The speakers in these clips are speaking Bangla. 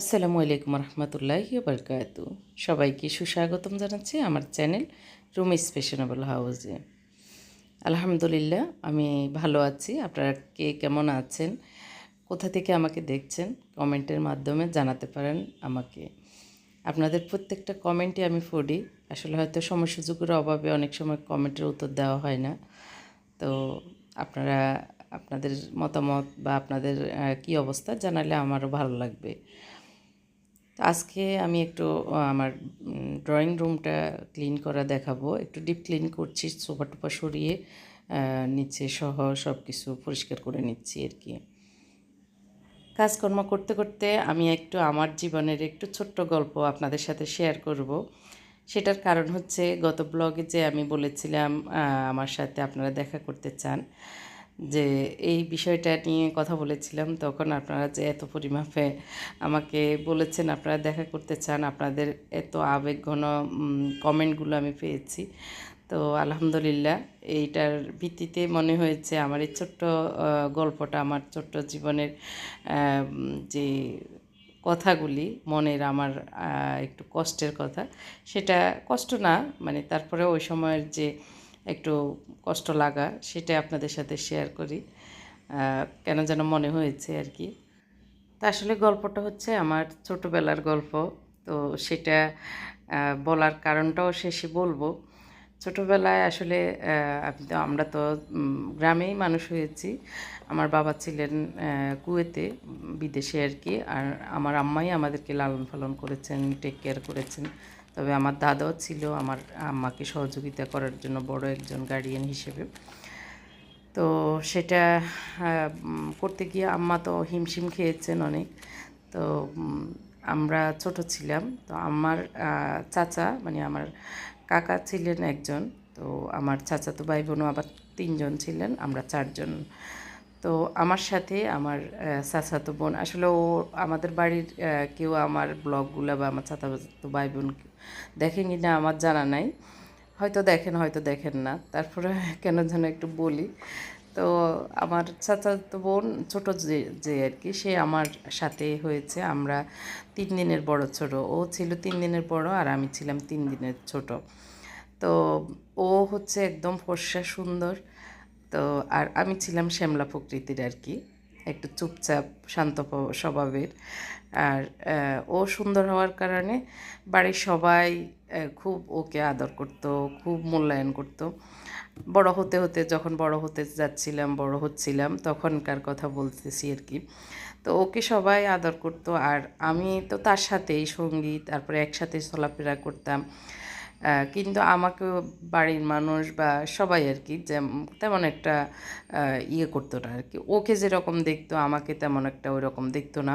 আসসালামু আলাইকুম রহমতুল্লাহি বরকাত সবাইকে সুস্বাগতম জানাচ্ছি আমার চ্যানেল রুমি স্পেশনেবল হাউসে। আলহামদুলিল্লাহ, আমি ভালো আছি। আপনারা কে কেমন আছেন? কোথা থেকে আমাকে দেখছেন? কমেন্টের মাধ্যমে জানাতে পারেন আমাকে। আপনাদের প্রত্যেকটা কমেন্টে আমি পড়ি আসলে হয়তো সময় সুযোগের অভাবে অনেক সময় কমেন্টের উত্তর দেওয়া হয় না। তো আপনারা, আপনাদের মতামত বা আপনাদের কী অবস্থা জানালে আমারও ভালো লাগবে। আজকে আমি একটু আমার ড্রয়িং রুমটা ক্লিন করা দেখাবো। একটু ডিপ ক্লিন করছি, সোফা টোফা সরিয়ে নিচে সহ সব কিছু পরিষ্কার করে নিচ্ছি আর কি। কাজকর্ম করতে করতে আমি একটু আমার জীবনের একটু ছোট্ট গল্প আপনাদের সাথে শেয়ার করব। সেটার কারণ হচ্ছে, গত ব্লগে যে আমি বলেছিলাম আমার সাথে আপনারা দেখা করতে চান যে এই বিষয়টা নিয়ে কথা বলেছিলাম, তখন আপনারা যে এত পরিমাপে আমাকে বলেছেন, আপনারা দেখা করতে চান, আপনাদের এত আবেগঘন কমেন্টগুলো আমি পেয়েছি। তো আলহামদুলিল্লাহ, এইটার ভিত্তিতে মনে হয়েছে আমার এই ছোট্ট গল্পটা, আমার ছোট্ট জীবনের যে কথাগুলি, মনের আমার একটু কষ্টের কথা, সেটা কষ্ট না মানে তারপরে ওই সময়ের যে একটু কষ্ট লাগা সেটা আপনাদের সাথে শেয়ার করি। কেন যেন মনে হয়েছে আর কি। তা আসলে গল্পটা হচ্ছে আমার ছোটোবেলার গল্প। তো সেটা বলার কারণটাও শেষে বলব। ছোটোবেলায় আসলে আমরা তো গ্রামেই মানুষ হয়েছি। আমার বাবা ছিলেন কুয়েতে বিদেশে আর কি। আর আমার আম্মাই আমাদেরকে লালন পালন করেছেন টেক কেয়ার করেছেন। তবে আমার দাদাও ছিল আমার আম্মাকে সহযোগিতা করার জন্য বড় একজন গার্ডিয়ান হিসেবে। তো সেটা করতে গিয়ে আম্মা তো হিমশিম খেয়েছেন অনেক। তো আমরা ছোট ছিলাম। তো আমার চাচা মানে আমার কাকা ছিলেন একজন। তো আমার চাচাতো ভাই বোনও আবার তিনজন ছিলেন। আমরা চারজন তো আমার সাথে আমার চাচাতো বোন, আসলে ও আমাদের বাড়ির কেউ আমার ব্লগগুলো বা আমার চাচাতো ভাই বোন দেখেন কি না, আমার জানা নাই। হয়তো দেখেন হয়তো দেখেন না। তারপরে কেন যেন একটু বলি। তো আমার চাচাতো বোন ছোটো যে যে আর কি, সে আমার সাথে হয়েছে, আমরা তিন দিনের বড় ছোট। ও ছিল তিন দিনের বড় আর আমি ছিলাম তিন দিনের ছোট। তো ও হচ্ছে একদম ফর্সা, সুন্দর। তো আর আমি ছিলাম শ্যামলা প্রকৃতির আর কি, একটু চুপচাপ, শান্ত স্বভাবের। আর ও সুন্দর হওয়ার কারণে বাড়ির সবাই খুব ওকে আদর করতো, খুব মূল্যায়ন করতো। বড় হতে হতে যখন বড় হতে যাচ্ছিলাম, বড় হচ্ছিলাম, তখনকার কথা বলতেছি আর কি। তো ওকে সবাই আদর করতো। আর আমি তো তার সাথেই সংগীত তারপরে একসাথে চলাফেরা করতাম। কিন্তু আমাকে বাড়ির মানুষ বা সবাই আর কি তেমন একটা ইয়ে করতো না আর কি। ওকে যেরকম দেখতো, আমাকে তেমন একটা ওই রকম দেখতো না।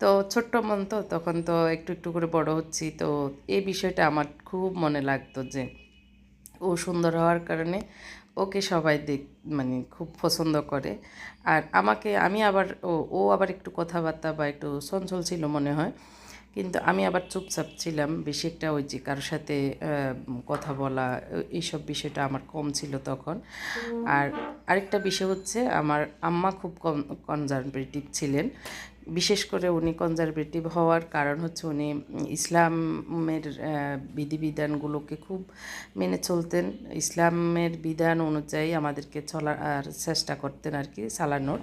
তো ছোট্ট মন তো, তখন তো একটু একটু করে বড় হচ্ছি। তো এই বিষয়টা আমার খুব মনে লাগতো যে, ও সুন্দর হওয়ার কারণে ওকে সবাই দেখ মানে খুব পছন্দ করে। আর আমাকে, আমি আবার ও আবার একটু কথাবার্তা বা একটু চঞ্চল ছিল মনে হয়। কিন্তু আমি আবার চুপচাপ ছিলাম, বেশি একটা ওই যে কারোর সাথে কথা বলা, এইসব বিষয়টা আমার কম ছিল তখন। আর আরেকটা বিষয় হচ্ছে আমার আম্মা খুব কম কনজারভেটিভ ছিলেন। বিশেষ করে উনি কনজারভেটিভ হওয়ার কারণ হচ্ছে উনি ইসলামের বিধিবিধানগুলোকে খুব মেনে চলতেন। ইসলামের বিধান অনুযায়ী আমাদেরকে চলার চেষ্টা করতেন আর কি, চালানোর।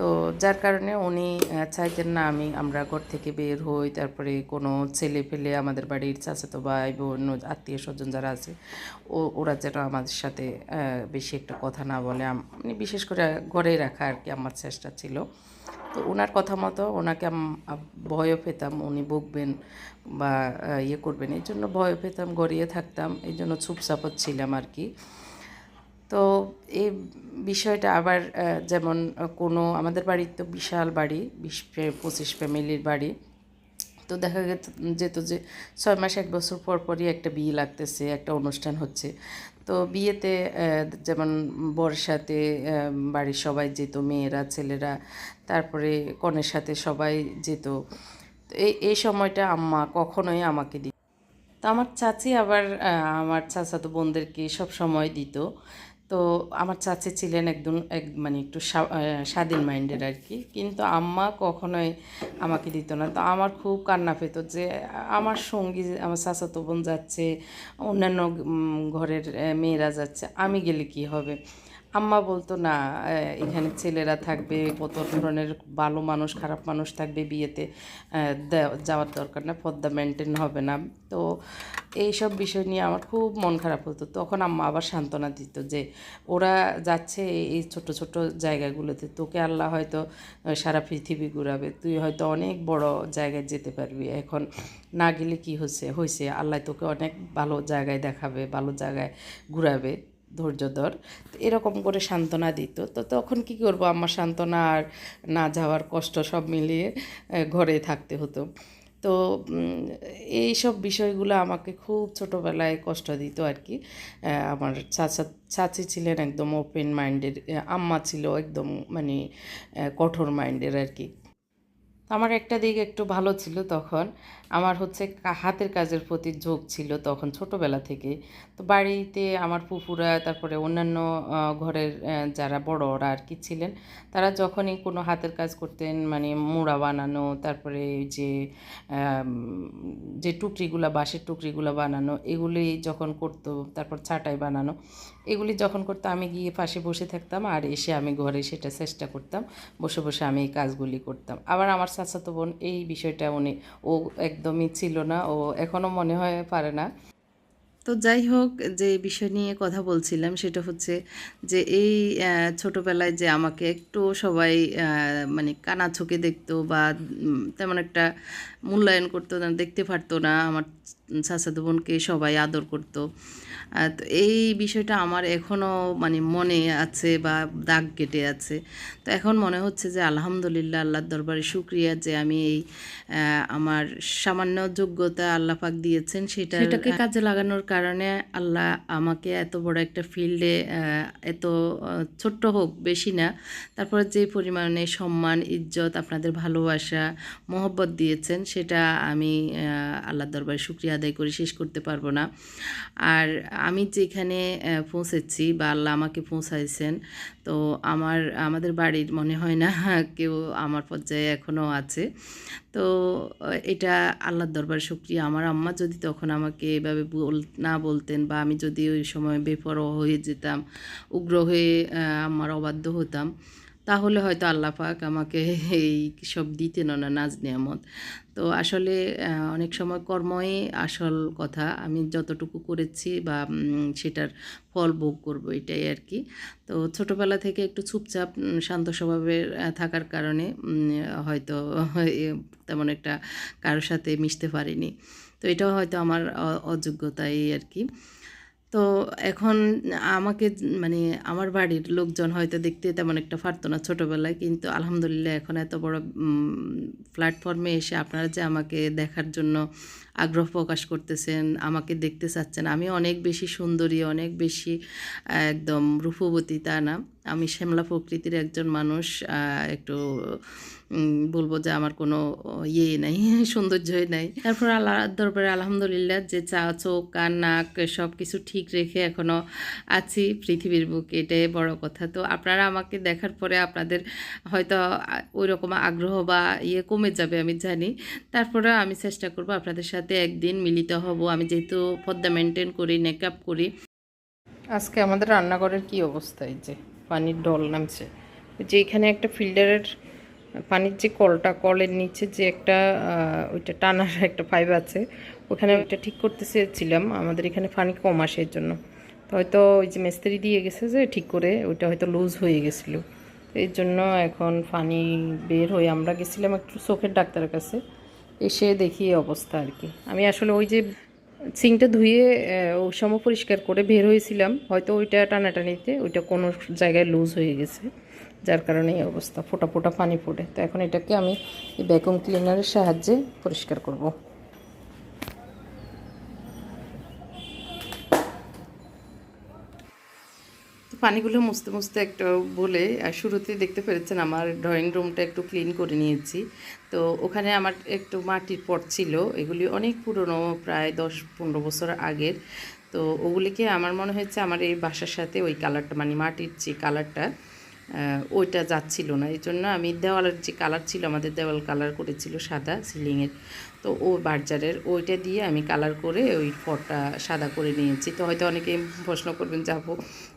তো যার কারণে উনি চাইতেন না, আমি, আমরা ঘর থেকে বের হই। তারপরে কোনো ছেলে ফেলে আমাদের বাড়ির চাচাতো ভাই, বোন, আত্মীয় স্বজন যারা আছে, ও, ওরা যেন আমাদের সাথে বেশি একটা কথা না বলে। আম- মানে বিশেষ করে ঘরে রাখা আর কি আমার চেষ্টা ছিল। তো ওনার কথা মতো ওনাকে ভয়ও পেতাম। উনি বকবেন বা ইয়ে করবেন। এই জন্য ভয় পেতাম, গড়িয়ে থাকতাম। এই জন্য চুপচাপত ছিলাম আর কি। তো এই বিষয়টা আবার যেমন কোনো আমাদের বাড়ির তো বিশাল বাড়ি, বিশ পঁচিশ ফ্যামিলির বাড়ি। তো দেখা যেত যেত যে ছয় মাস, এক বছর পর পরই একটা বিয়ে লাগতেছে, একটা অনুষ্ঠান হচ্ছে। তো বিয়েতে যেমন সাথে বাড়ির সবাই যেত, মেয়েরা, ছেলেরা, তারপরে কনের সাথে সবাই যেত। এই এই সময়টা আম্মা কখনোই আমাকে দিত তো আমার চাচি আবার আমার চাচাতো বোনদেরকে সব সময় দিত। তো আমার চাচি ছিলেন একদম এক মানে একটু স্বা- স্বাধীন মাইন্ডের আর কি। কিন্তু আম্মা কখনোই আমাকে দিত না। তো আমার খুব কান্না পেত যে, আমার সঙ্গী আমার চাচাতো বোন যাচ্ছে, অন্যান্য ঘরের মেয়েরা যাচ্ছে, আমি গেলে কি হবে? আম্মা বলতো, না এখানে ছেলেরা থাকবে, কত ধরনের ভালো মানুষ, খারাপ মানুষ থাকবে বিয়েতে যাওয়ার দরকার না, পদ্মা মেনটেন হবে না। তো এইসব বিষয় নিয়ে আমার খুব মন খারাপ হতো। তখন আম্মা আবার সান্ত্বনা দিত যে, ওরা যাচ্ছে এই ছোট ছোট জায়গাগুলোতে, তোকে আল্লাহ হয়তো সারা পৃথিবী ঘুরাবে। তুই হয়তো অনেক বড় জায়গায় যেতে পারবি। এখন না গেলে কি হচ্ছে? হয়েছে আল্লাহ তোকে অনেক ভালো জায়গায় দেখাবে, ভালো জায়গায় ঘুরাবে। ধৈর্য ধর। এরকম করে সান্ত্বনা দিত। তো তখন কি করব? আমার সান্ত্বনা আর না যাওয়ার কষ্ট সব মিলিয়ে ঘরে থাকতে হতো। তো এই সব বিষয়গুলো আমাকে খুব ছোটোবেলায় কষ্ট দিত আর কি। আমার চাচা, চাচি ছিলেন একদম ওপেন মাইন্ডের আম্মা ছিল একদম মানে কঠোর মাইন্ডের আর কি। আমার একটা দিক একটু ভালো ছিল তখন। আমার হচ্ছে হাতের কাজের প্রতি ঝোঁক ছিল তখন ছোটোবেলা থেকে। তো বাড়িতে আমার ফুফুরা, তারপরে অন্যান্য ঘরের যারা বড়রা আর কি ছিলেন, তারা যখনই কোনো হাতের কাজ করতেন মানে মোড়া বানানো, তারপরে যে যে টুকরিগুলো, বাঁশের টুকরিগুলো বানানো, এগুলি যখন করতো, তারপর ছাটাই বানানো, এগুলি যখন করতো, আমি গিয়ে পাশে বসে থাকতাম আর এসে আমি ঘরে সেটা চেষ্টা করতাম, বসে বসে আমি এই কাজগুলি করতাম। আবার আমার চাচাতো বোন, এই বিষয়টা উনি, ও একদমই ছিল না, ও এখনও মনে হয় পারে না। তো যাই হোক, যে বিষয় নিয়ে কথা বলছিলাম সেটা হচ্ছে যে এই ছোটবেলায় যে আমাকে একটু সবাই মানে কানা চোখে দেখতো বা তেমন একটা মূল্যায়ন করতো না, দেখতে পারতো না, আমার চাচাতো বোনকে সবাই আদর করতো। তো এই বিষয়টা আমার এখনও মানে মনে আছে বা দাগ কেটে আছে। তো এখন মনে হচ্ছে যে আলহামদুলিল্লাহ আল্লাহর দরবারে শুক্রিয়া যে আমি এই আমার সামান্য যোগ্যতা আল্লাহ পাক দিয়েছেন সেটা সেটাকে কাজে লাগানোর কারণে আল্লাহ আমাকে এত বড় একটা ফিল্ডে এত ছোট্ট হোক বেশি না তারপরে যে পরিমাণে সম্মান ইজ্জত আপনাদের ভালোবাসা মহব্বত দিয়েছেন সেটা আমি আল্লাহর দরবারে শুক্রিয়া আদায় করে শেষ করতে পারব না। আর আমি যেখানে পৌঁছেছি বা আল্লাহ আমাকে পৌঁছাইছেন, তো আমার, আমাদের বাড়ির মনে হয় না কেউ আমার পর্যায়ে এখনও আছে। তো এটা আল্লাহর দরবার শুক্রিয়া। আমার আম্মা যদি তখন আমাকে এভাবে বল, না বলতেন বা আমি যদি ওই সময় বেপরোয়া হয়ে যেতাম, উগ্র হয়ে আমার অবাধ্য হতাম তাহলে হয়তো আল্লাহ পাক আমাকে এই সব দিতেন না, নাজ নিয়ামত। তো আসলে অনেক সময় কর্মই আসল কথা। আমি যতটুকু করেছি বা সেটার ফল ভোগ করব এটাই আর কি। তো ছোটোবেলা থেকে একটু চুপচাপ শান্ত স্বভাবের থাকার কারণে হয়তো তেমন একটা কারোর সাথে মিশতে পারিনি। তো এটাও হয়তো আমার অ- অযোগ্যতা আর কি। তো এখন আমাকে মানে আমার বাড়ির লোকজন হয়তো দেখতে তেমন একটা ফারত না ছোটোবেলায়, কিন্তু আলহামদুলিল্লাহ এখন এত বড় প্ল্যাটফর্মে এসে আপনারা যে আমাকে দেখার জন্য আগ্রহ প্রকাশ করতেছেন, আমাকে দেখতে চাচ্ছেন। আমি অনেক বেশি সুন্দরী, অনেক বেশি, একদম রূপবতী তা না। আমি শ্যামলা প্রকৃতির একজন মানুষ একটু বলব যে আমার কোনো ইয়ে নাই, সৌন্দর্যই নাই। তারপর আল্লাহ, দরবারে আলহামদুলিল্লাহ যে চা, চোখ, কান, নাক সব কিছু ঠিক রেখে এখনও আছি পৃথিবীর বুকে, এটাই বড় কথা। তো আপনারা আমাকে দেখার পরে আপনাদের হয়তো ওই রকম আগ্রহ বা ইয়ে কমে যাবে, আমি জানি। তারপরে আমি চেষ্টা করব আপনাদের সাথে একদিন মিলিত হব। আমি যেহেতু পদ্মা মেনটেন করি মেকআপ করি। আজকে আমাদের রান্নাঘরের কি অবস্থা এই যে পানির ডল নামছে। যে এখানে একটা ফিল্টারের পানির যে কলটা, কলের নিচে যে একটা ওইটা টানার একটা পাইপ আছে, ওখানে ওইটা ঠিক করতে চেয়েছিলাম আমাদের এখানে পানি কম আসে এর জন্য। তো হয়তো ওই যে মিস্ত্রি দিয়ে গেছে যে ঠিক করে ওইটা হয়তো লুজ হয়ে গেছিল। এর জন্য এখন পানি বের হয়ে আমরা গেছিলাম একটু চোখের ডাক্তারের কাছে। এসে দেখি অবস্থা আর কি। আমি আসলে ওই যে সিংটা ধুয়ে সম পরিষ্কার করে বের হয়েছিলাম। হয়তো ওইটা টানাটানিতে, ওইটা কোনো জায়গায় লুজ হয়ে গেছে, যার কারণে এই অবস্থা। ফোটা ফোটা পানি পড়ে। তো এখন এটাকে আমি এই ভ্যাকুম ক্লিনারের সাহায্যে পরিষ্কার করব। পানিগুলো মুছতে মুছতে একটা বলে শুরুতে দেখতে পেরেছেন আমার ড্রয়িং রুমটা একটু ক্লিন করে নিয়েছি। তো ওখানে আমার একটু মাটির পট ছিল, এগুলি অনেক পুরনো, প্রায় দশ পনেরো বছর আগের। তো ওগুলিকে আমার মনে হয়েছে আমার এই বাসার সাথে ওই কালারটা মানে মাটির যে কালারটা ওইটা যাচ্ছিল না। এই জন্য আমি দেওয়ালের যে কালার ছিল, আমাদের দেওয়াল কালার করেছিল সাদা সিলিংয়ের তো ও বার্জারের ওইটা দিয়ে আমি কালার করে ওই ফটটা সাদা করে নিয়েছি। তো হয়তো অনেকে প্রশ্ন করবেন যে, আপু,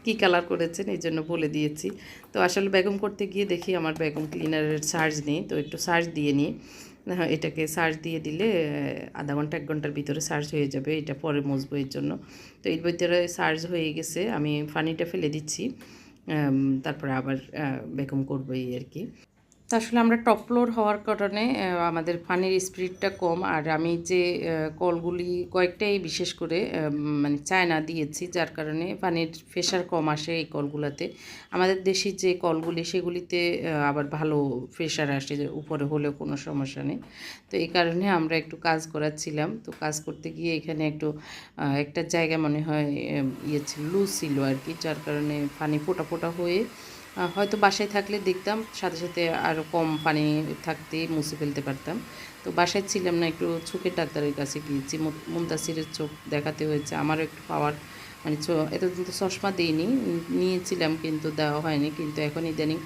কী কালার করেছেন? এই জন্য বলে দিয়েছি। তো আসলে বেগম করতে গিয়ে দেখি আমার বেগম ক্লিনারের চার্জ নেই। তো একটু চার্জ দিয়ে নিই। এটাকে চার্জ দিয়ে দিলে আধা ঘণ্টা, এক ঘণ্টার ভিতরে চার্জ হয়ে যাবে। এটা পরে মুছবো এর জন্য। তো এর ভিতরে চার্জ হয়ে গেছে। আমি পানিটা ফেলে দিচ্ছি। তারপরে আবার বেকম করবই আর কি। তো আসলে আমরা টপ ফ্লোর হওয়ার কারণে আমাদের পানির স্পিডটা কম। আর আমি যে কলগুলি কয়েকটাই বিশেষ করে মানে চায়না দিয়েছি, যার কারণে পানির প্রেশার কম আসে এই কলগুলোতে। আমাদের দেশি যে কলগুলি, সেগুলিতে আবার ভালো প্রেশার আসে, যে উপরে হলেও কোনো সমস্যা নেই। তো এই কারণে আমরা একটু কাজ করাচ্ছিলাম। তো কাজ করতে গিয়ে এখানে একটু একটা জায়গা মনে হয় ইয়ে ছিল লুজ ছিল আর কি, যার কারণে পানি ফোটা ফোটা হয়ে হয়তো বাসায় থাকলে দেখতাম, সাথে সাথে আরও কম পানি থাকতে মুছে ফেলতে পারতাম। তো বাসায় ছিলাম না, একটু চোখের ডাক্তারের কাছে গিয়েছি। মুমতাসিরের চোখ দেখাতে হয়েছে, আমারও একটু পাওয়ার মানে এতদিন তো চশমা দিইনি, নিয়েছিলাম কিন্তু দেওয়া হয়নি, কিন্তু এখন ইদানিং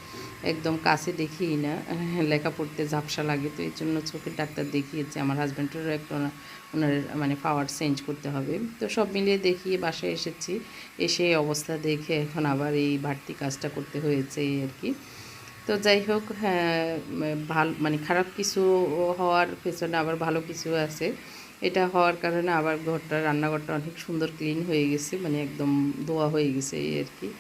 একদম কাছে দেখি না লেখা পড়তে ঝাপসা লাগে। তো এই জন্য চোখের ডাক্তার দেখিয়েছি, আমার হাজব্যান্ডেরও একটা ওনা- ওনার মানে পাওয়ার চেঞ্জ করতে হবে। তো সব মিলিয়ে দেখিয়ে বাসায় এসেছি, এসে অবস্থা দেখে এখন আবার এই বাড়তি কাজটা করতে হয়েছে আর কি। তো যাই হোক হ্যাঁ ভালো মানে খারাপ কিছু হওয়ার পেছনে আবার ভালো কিছু আছে। এটা হওয়ার কারণে আবার ঘরটা, রান্নাঘরটা অনেক সুন্দর ক্লিন হয়ে গেছে মানে একদম ধোয়া হয়ে গেছে এই আর কি।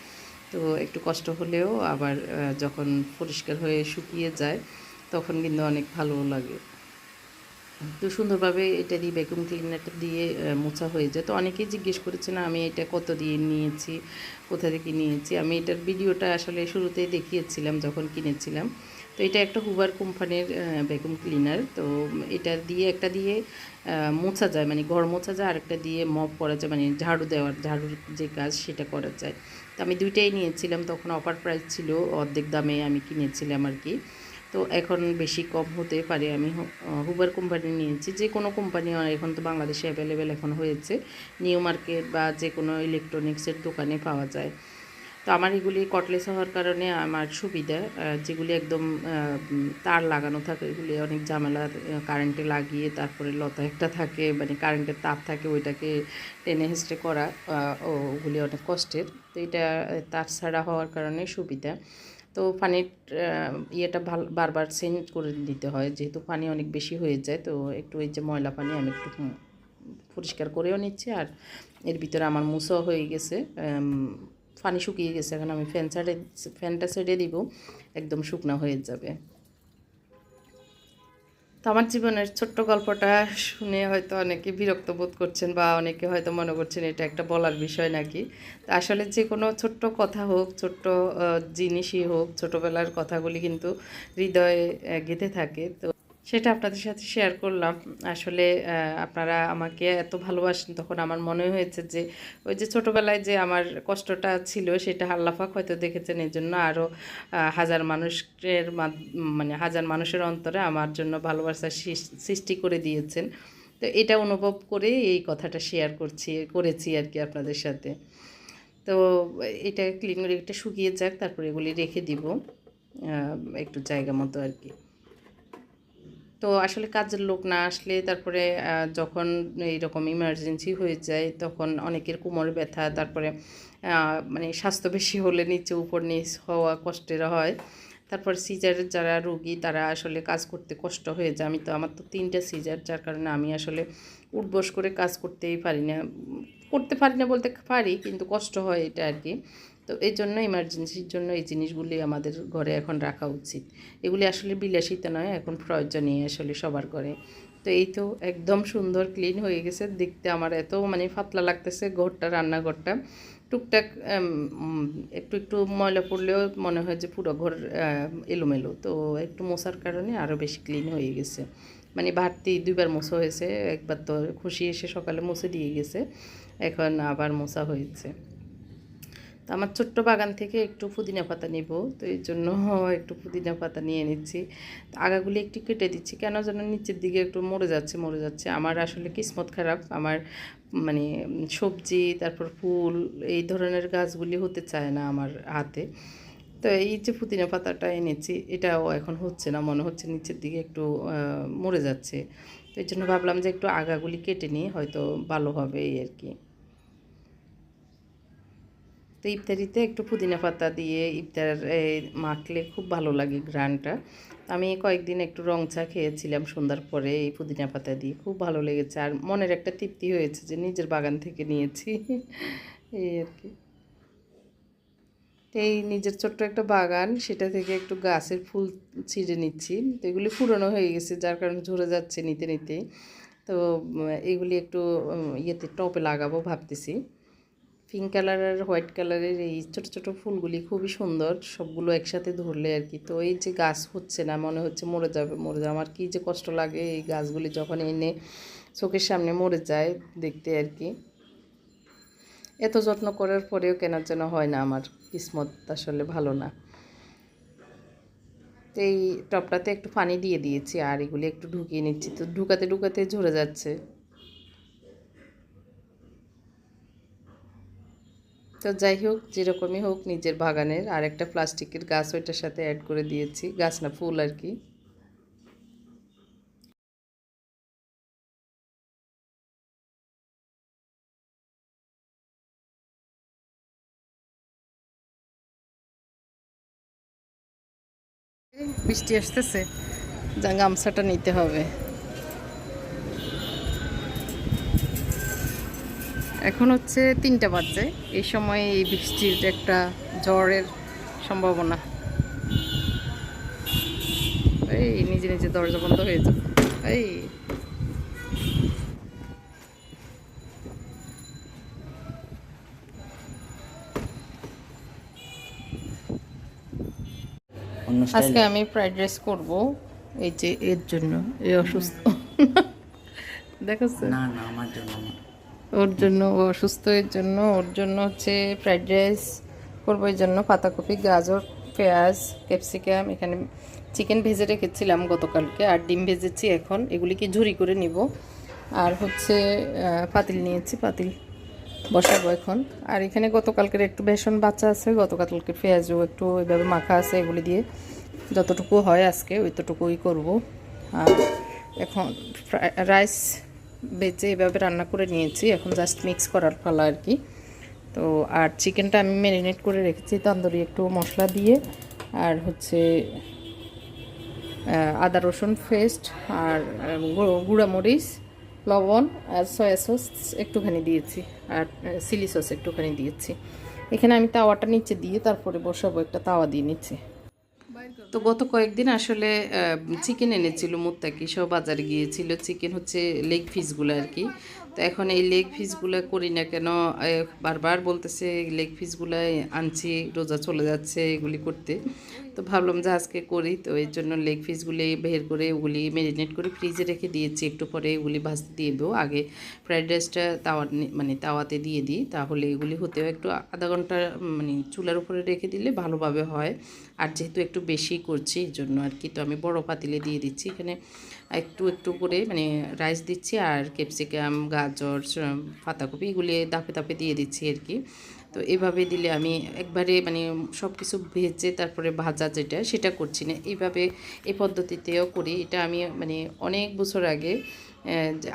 তো একটু কষ্ট হলেও আবার যখন পরিষ্কার হয়ে শুকিয়ে যায়, তখন কিন্তু অনেক ভালো লাগে। তো সুন্দরভাবে এটা দিয়ে ভ্যাকুম ক্লিনারটা দিয়ে মোছা হয়ে যায়। তো অনেকেই জিজ্ঞেস করেছে, না, আমি এটা কত দিয়ে নিয়েছি? কোথা থেকে নিয়েছি? আমি এটার ভিডিওটা আসলে শুরুতেই দেখিয়েছিলাম, যখন কিনেছিলাম। তো এটা একটা হুবার কোম্পানির ভ্যাকুম ক্লিনার তো এটা দিয়ে একটা দিয়ে মোছা যায় মানে ঘর মোছা যায়, আরেকটা দিয়ে মপ করা যায় মানে ঝাড়ু দেওয়ার, ঝাড়ুর যে কাজ, সেটা করা যায়। তো আমি দুইটাই নিয়েছিলাম, তখন অফার প্রাইস ছিল, অর্ধেক দামে আমি কিনেছিলাম আর কি। তো এখন বেশি কম হতে পারে, আমি হুবার কোম্পানি নিয়েছি, যে কোনো কোম্পানি এখন তো বাংলাদেশে অ্যাভেলেবেল এখন হয়েছে। নিউ মার্কেট বা যে কোনো ইলেকট্রনিক্সের দোকানে পাওয়া যায়। তো আমার এগুলি কটলেস হওয়ার কারণে আমার সুবিধা যেগুলি একদম তার লাগানো থাকে, এগুলি অনেক ঝামেলা কারেন্টে লাগিয়ে তারপরে লতা একটা থাকে মানে কারেন্টের তার থাকে, ওইটাকে টেনে হেসড়ে করা ওগুলি অনেক কষ্টের। তো এটা, তার ছাড়া হওয়ার কারণে সুবিধা। তো পানির ইয়েটা ভালো, বারবার চেঞ্জ করে দিতে হয়, যেহেতু পানি অনেক বেশি হয়ে যায়, তো একটু এই যে ময়লা পানি আমি একটু পরিষ্কার করেও নিচ্ছি, আর এর ভিতরে আমার মুছাও হয়ে গেছে পানি শুকিয়ে গেছে, এখন আমি ফ্যান ছাড়ে ফ্যানটা ছেড়ে দিব, একদম শুকনো হয়ে যাবে। তো আমার জীবনের ছোট্ট গল্পটা শুনে হয়তো অনেকে বিরক্ত বোধ করছেন বা অনেকে হয়তো মনে করছেন এটা একটা বলার বিষয় নাকি। তা আসলে যে কোনো ছোট্ট কথা হোক, ছোট্ট জিনিসই হোক, ছোটোবেলার কথাগুলি কিন্তু হৃদয়ে গেঁথে থাকে। তো সেটা আপনাদের সাথে শেয়ার করলাম। আসলে আপনারা আমাকে এত ভালোবাসেন, তখন আমার মনে হয়েছে যে, ওই যে ছোটোবেলায় যে আমার কষ্টটা ছিল, সেটা আল্লাপাক হয়তো দেখেছেন, এই জন্য আরও হাজার মানুষের মানে হাজার মানুষের অন্তরে আমার জন্য ভালোবাসার সৃষ্টি করে দিয়েছেন। তো এটা অনুভব করে এই কথাটা শেয়ার করছি, করেছি আর কি আপনাদের সাথে। তো এটা ক্লিন করে একটা শুকিয়ে যাক, তারপরে এগুলি রেখে দিব একটু জায়গা মতো আর কি। তো আসলে কাজের লোক না আসলে তারপরে যখন এইরকম ইমার্জেন্সি হয়ে যায়, তখন অনেকের কোমর ব্যথা, তারপরে মানে স্বাস্থ্য বেশি হলে নিচে উপর নিচ হওয়া কষ্টের হয়। তারপর সিজারের যারা রুগী, তারা আসলে কাজ করতে কষ্ট হয়ে যায়। আমি তো, আমার তো তিনটা সিজার যার কারণে আমি আসলে উঠবস করে কাজ করতেই পারি না। করতে পারি না বলতে পারি, কিন্তু কষ্ট হয় এটা আর কি। তো এই জন্য ইমার্জেন্সির জন্য এই জিনিসগুলি আমাদের ঘরে এখন রাখা উচিত। এগুলি আসলে বিলাসিতা নয়, এখন প্রয়োজনীয় আসলে সবার ঘরে। তো এই তো একদম সুন্দর ক্লিন হয়ে গেছে। দেখতে আমার এত মানে পাতলা লাগতেছে ঘরটা, রান্নাঘরটা। টুকটাক একটু একটু ময়লা পড়লেও মনে হয় যে পুরো ঘর এলোমেলো। তো একটু মশার কারণে আরও বেশি ক্লিন হয়ে গেছে। মানে বাড়তি দুইবার মোছা হয়েছে, একবার তো খুশি এসে সকালে মুছে দিয়ে গেছে, এখন আবার মোছা হয়েছে। তো আমার ছোট্ট বাগান থেকে একটু পুদিনা পাতা নিব, তো এই জন্য একটু পুদিনা পাতা নিয়ে নিচ্ছি। তো আগাগুলি একটু কেটে দিচ্ছি, কেন যেন নিচের দিকে একটু মরে যাচ্ছে মরে যাচ্ছে। আমার আসলে কিসমত খারাপ, আমার মানে সবজি, তারপর ফুল, এই ধরনের গাছগুলি হতে চায় না আমার হাতে। তো এই যে পুদিনা পাতাটা এনেছি, এটাও এখন হচ্ছে না, মনে হচ্ছে নিচের দিকে একটু মরে যাচ্ছে। তো এই জন্য ভাবলাম যে একটু আগাগুলি কেটে নিই, হয়তো ভালো হবে এই আর কি। তো ইফতারিতে একটু পুদিনা পাতা দিয়ে ইফতার মাখলে খুব ভালো লাগে গ্রানটা আমি কয়েকদিন একটু রং চা খেয়েছিলাম, সন্ধ্যার পরে এই পুদিনা পাতা দিয়ে। খুব ভালো লেগেছে। আর মনের একটা তৃপ্তি হয়েছে যে নিজের বাগান থেকে নিয়েছি। এই আর কি। এই নিজের ছোট্ট একটা বাগান, সেটা থেকে একটু গাছের ফুল ছিঁড়ে নিচ্ছি। তো এগুলি পুরনো হয়ে গেছে, যার কারণে ঝরে যাচ্ছে নিতে নিতে তো, এগুলি একটু ইয়েতে টপে লাগাবো ভাবতেছি। পিঙ্ক কালার আর হোয়াইট কালারের এই ছোটো ছোটো ফুলগুলি খুবই সুন্দর, সবগুলো একসাথে ধরলে আর কি। তো এই যে গাছ হচ্ছে না, মনে হচ্ছে মরে যাবে মরে যাবে। আমার কী যে কষ্ট লাগে এই গাছগুলি যখন এনে চোখের সামনে মরে যায় দেখতে আর কি। এত যত্ন করার পরেও কেনার জন্য হয় না আমার, কিসমত আসলে ভালো না। তো এই টপটাতে একটু পানি দিয়ে দিয়েছি আর এগুলি একটু ঢুকিয়ে নিচ্ছি। তো ঢুকাতে ঢুকাতে ঝরে যাচ্ছে। তো যাই হোক, যেরকমই হোক নিজের বাগানের আর একটা প্লাস্টিকের গাছ ওইটার সাথে অ্যাড করে দিয়েছি। গাছ না, ফুল আর কি। বৃষ্টি আসতেছে। যা গামছাটা নিতে হবে। এখন হচ্ছে তিনটা বাজে এই সময় এই বৃষ্টির একটা ঝড়ের সম্ভাবনা। এই নিজে নিজে দরজা বন্ধ হয়ে যাবে। এই। আজকে আমি ফ্রাইড রাইস করব। এই যে এর জন্য। এই অসুস্থ। দেখাচ্ছে? না না আমার জন্য না। ওর জন্য অসুস্থ এর জন্য, ওর জন্য হচ্ছে ফ্রাইড রাইস করব এই জন্য পাতাকপি, গাজর, পেঁয়াজ, ক্যাপসিকাম, এখানে চিকেন ভেজে রেখেছিলাম গতকালকে, আর ডিম ভেজেছি এখন, এগুলিকে ঝুরি করে নিব। আর হচ্ছে পাতিল নিয়েছি, পাতিল বসাবো এখন। আর এখানে গতকালকের একটু বেসন বাচ্চা আছে, গতকালকে পেঁয়াজও একটু ওইভাবে মাখা আছে এগুলি দিয়ে। যতটুকু হয় আজকে, ওইতটুকুই করব। আর এখন রাইস বেজে এভাবে রান্না করে নিয়েছি। এখন জাস্ট মিক্স করার পালা আর কি তো আর চিকেনটা আমি ম্যারিনেট করে রেখেছি তন্দুরি, একটু মশলা দিয়ে। আর হচ্ছে আদা রসুন পেস্ট আর গুঁড়া মরিচ লবণ আর সয়া সস একটুখানি দিয়েছি। আর চিলি সস একটুখানি দিয়েছি। এখানে আমি তাওয়াটা নিচে দিয়ে তারপরে বসাবো, একটা তাওয়া দিয়ে নিচে তো গত কয়েকদিন আসলে চিকেন এনেছিল মুত্তাকি, সব বাজারে গিয়েছিল। চিকেন হচ্ছে লেগ ফিসগুলো আর কি। তো এখন এই লেগ পিসগুলো করি না কেন? বারবার বলতেছে লেগ পিসগুলো আনছি, রোজা চলে যাচ্ছে, এগুলি করতে। তো ভাবলাম যে আজকে করি, তো এর জন্য লেগ পিসগুলি বের করে ওগুলি ম্যারিনেট করে ফ্রিজে রেখে দিয়েছি। একটু পরে এগুলি ভাজতে দিয়ে দেবো। আগে ফ্রাইড রাইসটা তাওয়া মানে তাওয়াতে দিয়ে দিই, তাহলে এগুলি হতেও একটু আধা ঘণ্টা মানে চুলার উপরে রেখে দিলে ভালোভাবে হয়। আর যেহেতু একটু বেশি করছি এই জন্য আর কি। তো আমি বড় পাতিলে দিয়ে দিচ্ছি। এখানে একটু একটু করে মানে রাইস দিচ্ছি আর ক্যাপসিকাম গাজর পাতাকপি এগুলি দাপে দাপে দিয়ে দিচ্ছি আর কি। তো এভাবে দিলে আমি একবারে মানে সব কিছু ভেজে তারপরে ভাজা যেটা, সেটা করছি না। এইভাবে এই পদ্ধতিতেও করি। এটা আমি মানে অনেক বছর আগে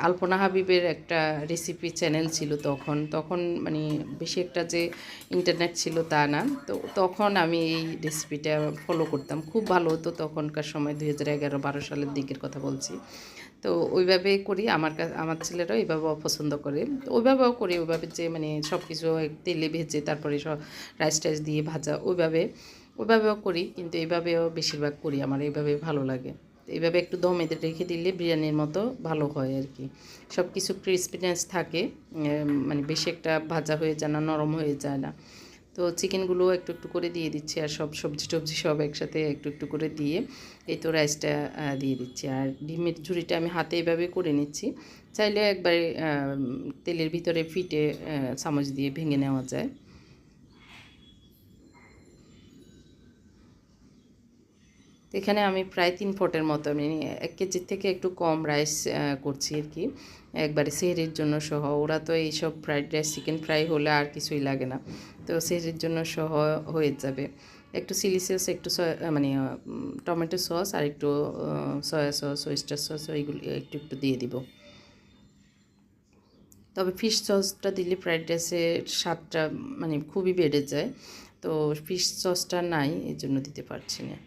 আলপনা হাবিবের একটা রেসিপি চ্যানেল ছিল তখন। তখন মানে বেশি একটা যে ইন্টারনেট ছিল তা না। তো তখন আমি এই রেসিপিটা ফলো করতাম। খুব ভালো হতো তখনকার সময়, দুই হাজার এগারো, বারো সালের দিকের কথা বলছি। তো ওইভাবে করি, আমার আমার ছেলেরাও এইভাবেও পছন্দ করে। তো ওইভাবেও করি, ওইভাবে যে মানে সব কিছু তেলে ভেজে, তারপরে সব রাইস টাইস দিয়ে ভাজা, ওইভাবে। ওইভাবেও করি, কিন্তু এইভাবেও বেশিরভাগ করি, আমার এইভাবে ভালো লাগে। তো এইভাবে একটু দমে রেখে দিলে বিরিয়ানির মতো ভালো হয় আর কি। সব কিছু ক্রিসপিনেস থাকে মানে বেশি একটা ভাজা হয়ে যায় না, নরম হয়ে যায় না। তো চিকেনগুলো একটু একটু করে দিয়ে দিচ্ছি আর সব সবজি টবজি সব একসাথে একটু একটু করে দিয়ে এই তো রাইসটা দিয়ে দিচ্ছি। আর ডিমের ঝুড়িটা আমি হাতে এভাবে করে নিচ্ছি। চাইলে একবারে তেলের ভিতরে ফিটে চামচ দিয়ে ভেঙে নেওয়া যায়। এখানে আমি প্রায় তিন ফোটের মতো আমি এক কেজির থেকে একটু কম রাইস করছি আর কি। একবারে সেহরির জন্য সহ। ওরা তো এইসব ফ্রাইড রাইস চিকেন ফ্রাই হলে আর কিছুই লাগে না। তো সেহরির জন্য সহ হয়ে যাবে। একটু চিলি সস একটু মানে টমেটো সস আর একটু সয়া সস ওয়েস্টার সস ওইগুলি একটু একটু দিয়ে দিব। তবে ফিশ সসটা দিলে ফ্রাইড রাইসের স্বাদটা মানে খুবই বেড়ে যায়। তো ফিশ সসটা নাই এই জন্য দিতে পারছি না।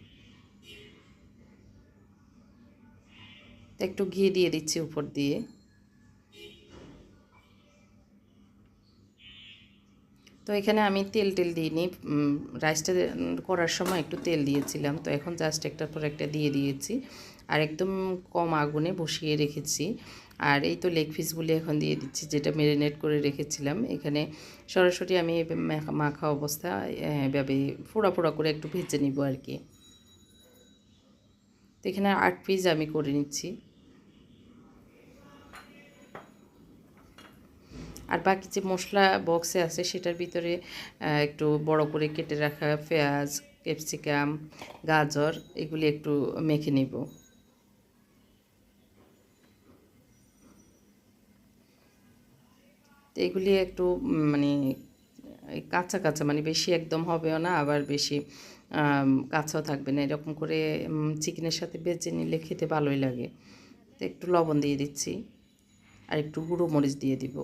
তো একটু ঘি দিয়ে দিচ্ছি উপর দিয়ে। তো এখানে আমি তেল টেল দিইনি রাইসটা করার সময় একটু তেল দিয়েছিলাম, তো এখন জাস্ট একটার পর একটা দিয়ে দিয়েছি। আর একদম কম আগুনে বসিয়ে রেখেছি। আর এই তো লেগ পিসগুলি এখন দিয়ে দিচ্ছি, যেটা ম্যারিনেট করে রেখেছিলাম। এখানে সরাসরি আমি মাখা- অবস্থা, এভাবে ফোড়া ফোড়া করে একটু ভেজে নিব আর কি। তো এখানে আট পিস আমি করে নিচ্ছি। আর বাকি যে মশলা বক্সে আছে, সেটার ভিতরে একটু বড় করে কেটে রাখা পেঁয়াজ, ক্যাপসিকাম, গাজর, এগুলি একটু মেখে নিব। এগুলি একটু মানে কাঁচা কাঁচা মানে বেশি একদম হবেও না, আবার বেশি কাঁচাও থাকবে না। এরকম করে চিকেনের সাথে বেজে নিলে খেতে ভালোই লাগে। তো একটু লবণ দিয়ে দিচ্ছি, আর একটু গুঁড়ো মরিচ দিয়ে দিব।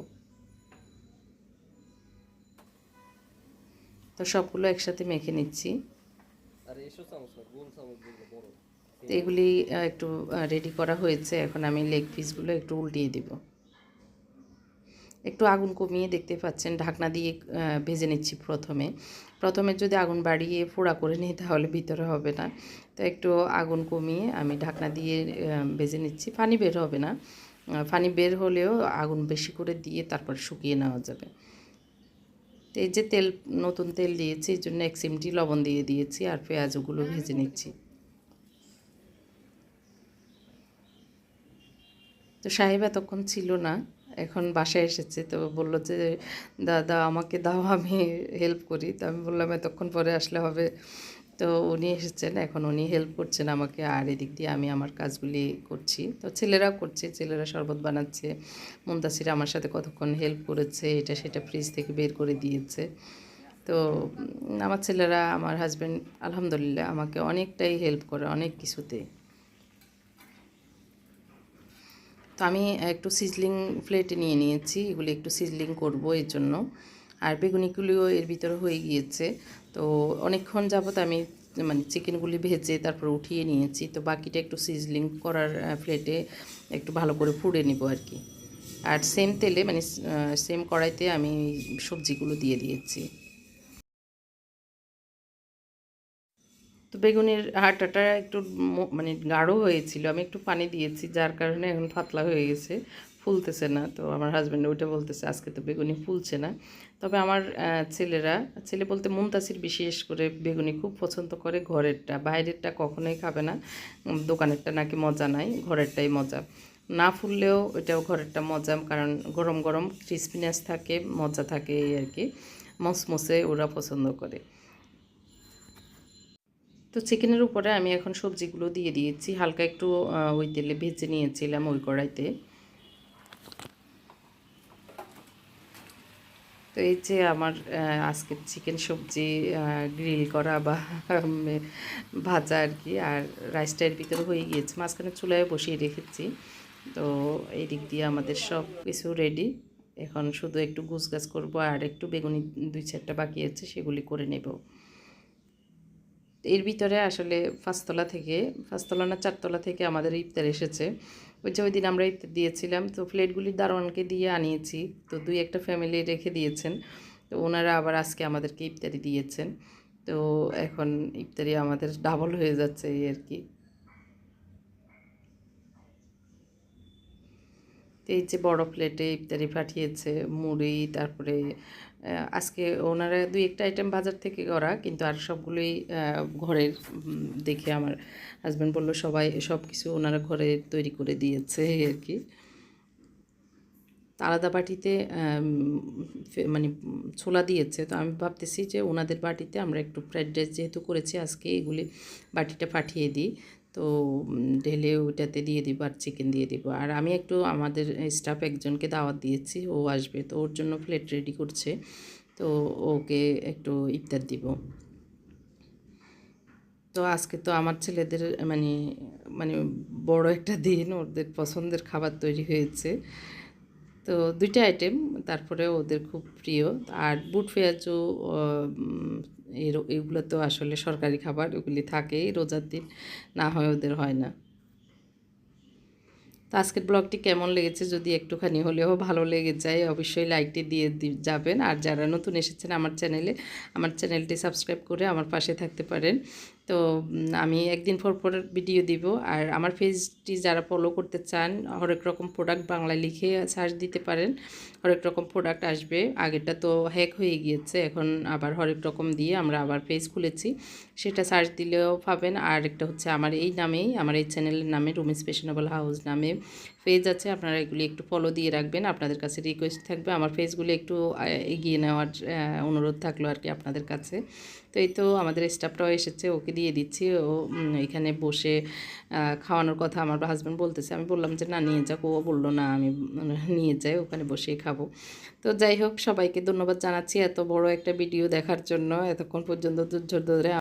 তো সবগুলো একসাথে মেখে নিচ্ছি। তো এগুলি একটু রেডি করা হয়েছে এখন আমি লেগ পিসগুলো একটু উল্টিয়ে দিব। একটু আগুন কমিয়ে দেখতে পাচ্ছেন ঢাকনা দিয়ে ভেজে নিচ্ছি প্রথমে। প্রথমে যদি আগুন বাড়িয়ে ফোড়া করে নিই তাহলে ভিতরে হবে না। তো একটু আগুন কমিয়ে আমি ঢাকনা দিয়ে ভেজে নিচ্ছি। পানি বের হবে না। পানি বের হলেও আগুন বেশি করে দিয়ে তারপর শুকিয়ে নেওয়া যাবে। তো এই যে তেল, নতুন তেল দিয়েছি, এই জন্য এক চিমটি লবণ দিয়ে দিয়েছি আর পেঁয়াজগুলো ভেজে নিচ্ছি। তো সাহেব এতক্ষণ ছিল না, এখন বাসায় এসেছে, তো বলল যে, দাদা, আমাকে দাও, আমি হেল্প করি। তো আমি বললাম, এতক্ষণ পরে আসলে হবে। তো উনি এসেছেন, এখন উনি হেল্প করছেন আমাকে, আর এদিক দিয়ে আমি আমার কাজগুলি করছি। তো ছেলেরাও করছে, ছেলেরা শরবত বানাচ্ছে মুমতাসির আমার সাথে কতক্ষণ হেল্প করেছে, এটা সেটা ফ্রিজ থেকে বের করে দিয়েছে। তো আমার ছেলেরা, আমার হাজব্যান্ড আলহামদুলিল্লাহ আমাকে অনেকটাই হেল্প করে অনেক কিছুতে। তো আমি একটু সিজলিং প্লেটে নিয়ে নিয়েছি, এগুলি একটু সিজলিং করব এর জন্য। আর বেগুনিগুলিও এর ভিতরে হয়ে গিয়েছে। তো অনেকক্ষণ যাবত আমি মানে চিকেনগুলি ভেজে তারপর উঠিয়ে নিয়েছি। তো বাকিটা একটু সিজলিং করার প্লেটে একটু ভালো করে ফুড়ে নিব আর কি। আর সেম তেলে মানে সেম কড়াইতে আমি সবজিগুলো দিয়ে দিয়েছি। তো বেগুনের আটাটা একটু মানে গাঢ় হয়েছিল। আমি একটু পানি দিয়েছি, যার কারণে এখন পাতলা হয়ে গেছে। ফুলতেছে না, তো আমার হাজব্যান্ড ওইটা বলতেছে, আজকে তো বেগুনি ফুলছে না। তবে আমার ছেলেরা, ছেলে বলতে মুমতাসির বিশেষ করে বেগুনি খুব পছন্দ করে ঘরেরটা, বাইরেরটা কখনোই খাবে না দোকানেরটা নাকি মজা নাই, ঘরেরটাই মজা। না ফুললেও ওইটাও ঘরেরটা মজা, কারণ গরম গরম ক্রিসপিনেস থাকে, মজা থাকে এই আর কি, মসমসে ওরা পছন্দ করে। তো চিকেনের উপরে আমি এখন সবজিগুলো দিয়ে দিয়েছি, হালকা একটু ওই তেলে ভেজে নিয়েছিলাম ওই কড়াইতে। তো এই যে আমার আহ, আজকের চিকেন সবজি গ্রিল করা বা ভাজা আর কি আর রাইসটা এর ভিতরে হয়ে গিয়েছে। মাঝখানে চুলায় বসিয়ে রেখেছি। তো এই দিক দিয়ে আমাদের সব কিছু রেডি এখন শুধু একটু গুছ গাছ করব আর একটু বেগুনি দুই চারটা বাকি আছে সেগুলি করে নেব। এর ভিতরে আসলে পাঁচতলা থেকে পাঁচতলা না চারতলা থেকে আমাদের ইফতার এসেছে। ওই যে ওই দিন আমরা দিয়েছিলাম, তো প্লেটগুলি দারোয়ানকে দিয়ে আনিয়েছি, তো দুই একটা ফ্যামিলি রেখে দিয়েছেন, তো ওনারা আবার আজকে আমাদেরকে ইফতারি দিয়েছেন, তো এখন ইফতারি আমাদের ডাবল হয়ে যাচ্ছে এই আর কি। এই যে বড় প্লেটে ইফতারি পাঠিয়েছে, মুড়ি, তারপরে আজকে ওনারা দুই একটা আইটেম বাজার থেকে করা, কিন্তু আর সবগুলোই ঘরের দেখে আমার হাজব্যান্ড বলল, সবাই সব কিছু ওনারা ঘরে তৈরি করে দিয়েছে, আর কি। আলাদা বাটিতে মানে ছোলা দিয়েছে। তো আমি ভাবতেছি যে ওনাদের বাটিতে আমরা একটু ফ্রাইড রাইস যেহেতু করেছি, আজকে এগুলি বাটিটা পাঠিয়ে দিই। তো ঢেলে ওইটাতে দিয়ে দিব আর চিকেন দিয়ে দিব। আর আমি একটু আমাদের স্টাফ একজনকে দাওয়াত দিয়েছি, ও আসবে। তো ওর জন্য প্লেট রেডি করছে। তো ওকে একটু ইফতার দিব। তো আজকে তো আমার ছেলেদের মানে মানে বড় একটা দিন, ওদের পছন্দের খাবার তৈরি হয়েছে। তো দুইটা আইটেম তারপরে ওদের খুব প্রিয়। আর বুট পেঁয়াজু এর- এগুলো তো আসলে সরকারি খাবার, ওগুলি থাকেই রোজার দিন, না হয় ওদের হয় না। তো আজকের ব্লগটি কেমন লেগেছে যদি একটুখানি হলেও ভালো লেগে যায়, অবশ্যই লাইকটি দিয়ে যাবেন। আর যারা নতুন এসেছেন আমার চ্যানেলে, আমার চ্যানেলটি সাবস্ক্রাইব করে আমার পাশে থাকতে পারেন। তো আমি একদিন পর পর ভিডিও দিব। আর আমার পেজটি যারা ফলো করতে চান, হরেক রকম প্রোডাক্ট বাংলায় লিখে সার্চ দিতে পারেন। হরেক রকম প্রোডাক্ট আসবে। আগেরটা তো হ্যাক হয়ে গিয়েছে, এখন আবার হরেক রকম দিয়ে আমরা আবার পেজ খুলেছি। সেটা সার্চ দিলেও পাবেন। আর একটা হচ্ছে আমার এই নামেই, আমার এই চ্যানেলের নামে রুমিস ফ্যাশনেবল হাউস নামে পেজ আছে। আপনারা এগুলি একটু ফলো দিয়ে রাখবেন। আপনাদের কাছে রিকোয়েস্ট থাকবে। আমার পেজগুলি একটু এগিয়ে নেওয়ার অনুরোধ থাকল আর কি আপনাদের কাছে। তো এই তো আমাদের স্টাফটাও এসেছে, ওকে দিয়ে দিচ্ছি। ও এখানে বসে খাওয়ানোর কথা আমার হাজব্যান্ড বলতেছে। আমি বললাম যে, না, নিয়ে যাক। ও বলল, না, আমি নিয়ে যাই, ওখানে বসেই খাব। তো যাই হোক, সবাইকে ধন্যবাদ জানাচ্ছি এত বড় একটা ভিডিও দেখার জন্য। এতক্ষণ পর্যন্ত ধৈর্য ধরে